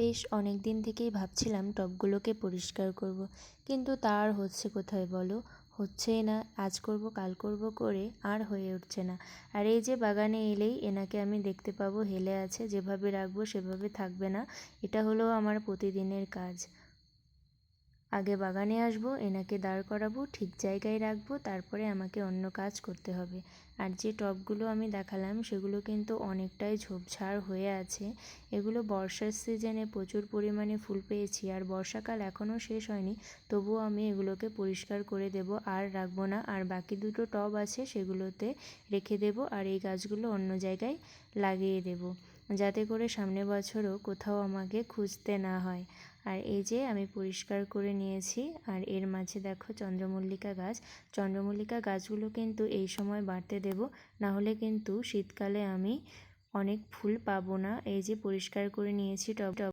বেশ অনেক দিন থেকেই ভাবছিলাম টবগুলোকে পরিষ্কার করব। কিন্তু তার হচ্ছে কোথায় বলো হচ্ছেই না, আজ করব, কাল করব করে আর হয়ে উঠছে না আর এই যে বাগানে এলেই এনাকে আমি দেখতে পাবো, হেলে আছে, যেভাবে রাখব সেভাবে থাকবে না, এটা হলো আমার প্রতিদিনের কাজ আগে বাগানে আসব, এনাকে দাঁড় করাবো, ঠিক জায়গায় রাখব, তারপরে আমাকে অন্য কাজ করতে হবে। আর যে টবগুলো আমি দেখালাম, সেগুলো কিন্তু অনেকটাই ঝোপঝাড় হয়ে আছে। এগুলো বর্ষার সিজনে প্রচুর পরিমাণে ফুল পেয়েছি, আর বর্ষাকাল এখনও শেষ হয়নি, তবুও আমি এগুলোকে পরিষ্কার করে দেব, আর রাখব না। আর বাকি দুটো টব আছে, সেগুলোতে রেখে দেব, আর এই গাছগুলো অন্য জায়গায় লাগিয়ে দেব। যাতে করে সামনে বছরও কোথাও আমাকে খুঁজতে না হয়। আর এই যে আমি পরিষ্কার করে নিয়েছি, আর এর মাঝে দেখো চন্দ্রমল্লিকা গাছ। চন্দ্রমল্লিকা গাছগুলো কিন্তু এই সময় বাড়তে দেব না হলে কিন্তু শীতকালে আমি অনেক ফুল পাবো না। এই যে পরিষ্কার করে নিয়েছি টব টব।